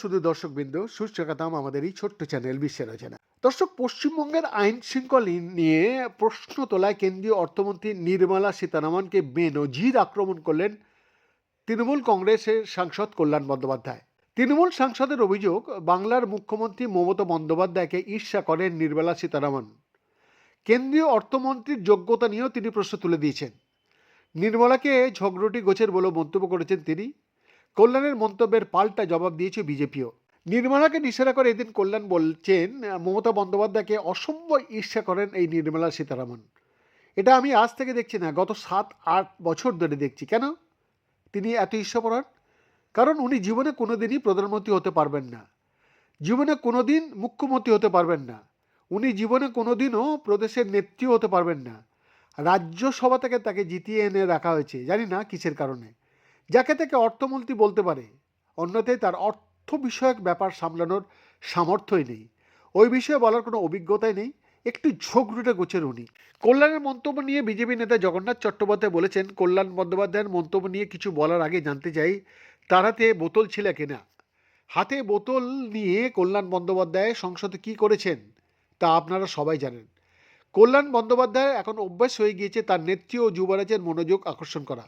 শুধু দর্শকবৃন্দ সুস্বাগতম আমাদের এই ছোট্ট চ্যানেল বিশ্বের রচনা দর্শক, পশ্চিমবঙ্গের আইন শৃঙ্খলা নিয়ে প্রশ্ন তোলায় কেন্দ্রীয় অর্থমন্ত্রী নির্মলা সীতারামনকে বেনজির আক্রমণ করলেন তৃণমূল কংগ্রেসের সাংসদ কল্যাণ বন্দ্যোপাধ্যায়। তৃণমূল সাংসদের অভিযোগ, বাংলার মুখ্যমন্ত্রী মমতা বন্দ্যোপাধ্যায়কে ঈর্ষা করেন নির্মলা সীতারামন। কেন্দ্রীয় অর্থমন্ত্রীর যোগ্যতা নিয়েও তিনি প্রশ্ন তুলে দিয়েছেন। নির্মলাকে ঝগড়টি গোছের বলে মন্তব্য করেছেন তিনি। কল্যাণের মন্তব্যের পাল্টা জবাব দিয়েছে বিজেপিও। নির্মলাকে নিশানা করে এদিন কল্যাণ বলছেন, মমতা বন্দ্যোপাধ্যায়কে অসম্ভব ঈর্ষা করেন এই নির্মলা সীতারামন। এটা আমি আজ থেকে দেখছি না, গত সাত, আট বছর ধরে দেখছি। কেন? তিনি এত ঈর্ষাপরায়ণ কারণ উনি জীবনে কোনোদিনই প্রধানমন্ত্রী হতে পারবেন না। জীবনে কোনোদিন মুখ্যমন্ত্রী হতে পারবেন না। উনি জীবনে কোনোদিনও প্রদেশের নেত্রী হতে পারবেন না। রাজ্যসভা থেকে তাকে জিতিয়ে এনে রাখা হয়েছে, জানি না কিসের কারণে। যাকে তাকে অর্থমন্ত্রী বলতে পারে, অন্যথায় তার অর্থ বিষয়ক ব্যাপার সামলানোর সামর্থ্যই নেই। ওই বিষয়ে বলার কোনো অভিজ্ঞতাই নেই। একটু ঝোঁকরুটে গোছের উনি। কল্যাণের মন্তব্য নিয়ে বিজেপি নেতা জগন্নাথ চট্টোপাধ্যায় বলেছেন, কল্যাণ বন্দ্যোপাধ্যায়ের মন্তব্য নিয়ে কিছু বলার আগে জানতে চাই, তার হাতে বোতল ছিল কিনা? হাতে বোতল নিয়ে কল্যাণ বন্দ্যোপাধ্যায় সংসদে কী করেছেন, তা আপনারা সবাই জানেন। কল্যাণ বন্দ্যোপাধ্যায় এখন অভ্যাস হয়ে গিয়েছে তার নেত্রী ও যুবরাজের মনোযোগ আকর্ষণ করা।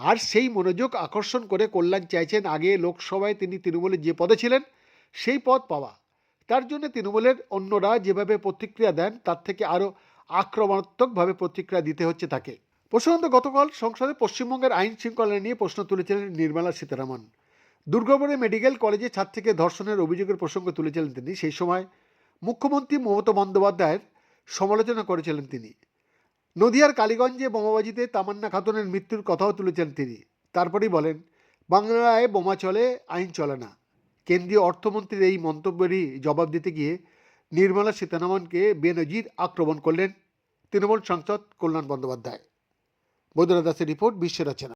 আর সেই মনোযোগ আকর্ষণ করে কল্যাণ চাইছেন আগে লোকসভায় তিনি তৃণমূলের যে পদে ছিলেন, সেই পদ পাওয়া। তার জন্য তৃণমূলের অন্যরা যেভাবে প্রতিক্রিয়া দেন, তার থেকে আরও আক্রমণাত্মকভাবে প্রতিক্রিয়া দিতে হচ্ছে তাকে। প্রসঙ্গত, গতকাল সংসদে পশ্চিমবঙ্গের আইন শৃঙ্খলা নিয়ে প্রশ্ন তুলেছিলেন নির্মলা সীতারামন। দুর্গাপুরে মেডিকেল কলেজে ছাত্রীকে ধর্ষণের অভিযোগের প্রসঙ্গ তুলেছিলেন তিনি। সেই সময় মুখ্যমন্ত্রী মমতা বন্দ্যোপাধ্যায়ের সমালোচনা করেছিলেন তিনি। নদিয়ার কালীগঞ্জে বোমাবাজিতে তামান্না খাতুনের মৃত্যুর কথাও তুলেছেন তিনি। তারপরেই বলেন বাংলায় বোমা চলে, আইন চলে না। কেন্দ্রীয় অর্থমন্ত্রীর এই মন্তব্যেরই জবাব দিতে গিয়ে নির্মলা সীতারামনকে বেনজির আক্রমণ করলেন তৃণমূল সাংসদ কল্যাণ বন্দ্যোপাধ্যায়। বৈদ্যনাথ দাসের রিপোর্ট বিশ্ব রচনা।